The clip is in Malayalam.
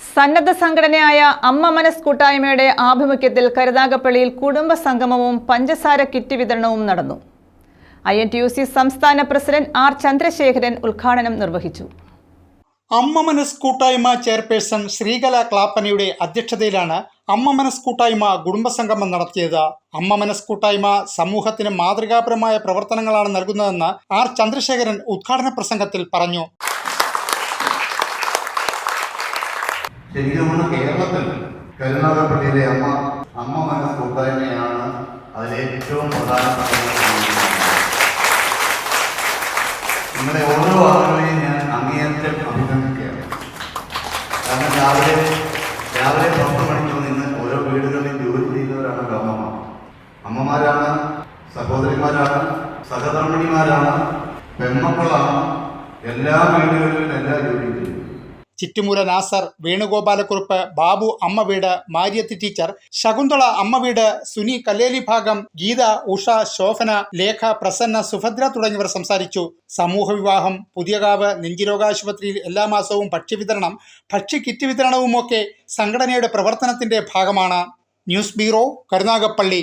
സന്നദ്ധ സംഘടനയായ അമ്മ മനസ് കൂട്ടായ്മയുടെ ആഭിമുഖ്യത്തിൽ കരുതാകപ്പള്ളിയിൽ കുടുംബ സംഗമവും പഞ്ചസാര കിറ്റ് വിതരണവും നടന്നു. I N T U C സംസ്ഥാന പ്രസിഡന്റ് ആർ ചന്ദ്രശേഖരൻ ഉദ്ഘാടനം നിർവഹിച്ചു. അമ്മ മനസ് കൂട്ടായ്മ ചെയർപേഴ്സൺ ശ്രീകല ക്ലാപ്പനയുടെ അധ്യക്ഷതയിലാണ് അമ്മ മനസ് കൂട്ടായ്മ കുടുംബസംഗമം നടത്തിയത്. അമ്മ മനസ് കൂട്ടായ്മ സമൂഹത്തിന് മാതൃകാപരമായ പ്രവർത്തനങ്ങളാണ് നൽകുന്നതെന്ന് ആർ ചന്ദ്രശേഖരൻ ഉദ്ഘാടന പ്രസംഗത്തിൽ പറഞ്ഞു. ശരിക്കും കേരളത്തിൽ കരുനാഗപ്പള്ളിയിലെ അമ്മ അമ്മ മനസ്സ് കൂട്ടായ്മയാണ് അതിലേറ്റവും പ്രധാനപ്പെട്ട നമ്മുടെ. ഓരോ ആളുകളെയും ഞാൻ അങ്ങേയറ്റം അഭിനന്ദിക്കുകയാണ്. കാരണം രാവിലെ രാവിലെ പത്ത് മണിക്ക് നിന്ന് ഓരോ വീടുകളിൽ ജോലി ചെയ്യുന്നവരാണ് അമ്മമാർ അമ്മമാരാണ് സഹോദരിമാരാണ് സഹധർമ്മിണിമാരാണ് പെൺമക്കളാണ് എല്ലാ വീടുകളിലും എല്ലാ ജോലിയും ചെയ്യുന്നു ചിറ്റുമൂല നാസർ വേണുഗോപാലക്കുറുപ്പ് ബാബു അമ്മ വീട് മാരിയത്ത് ടീച്ചർ ശകുന്തള അമ്മ വീട് സുനി കല്ലേലി ഭാഗം ഗീത ഉഷ ശോഭന ലേഖ പ്രസന്ന സുഭദ്ര തുടങ്ങിയവർ സംസാരിച്ചു. സമൂഹ വിവാഹം പുതിയകാവ് നെഞ്ചിരോഗാശുപത്രിയിൽ എല്ലാ മാസവും ഭക്ഷ്യവിതരണം ഭക്ഷ്യ കിറ്റ് വിതരണവുമൊക്കെ സംഘടനയുടെ പ്രവർത്തനത്തിന്റെ ഭാഗമാണ്. News bureau Karunagappally.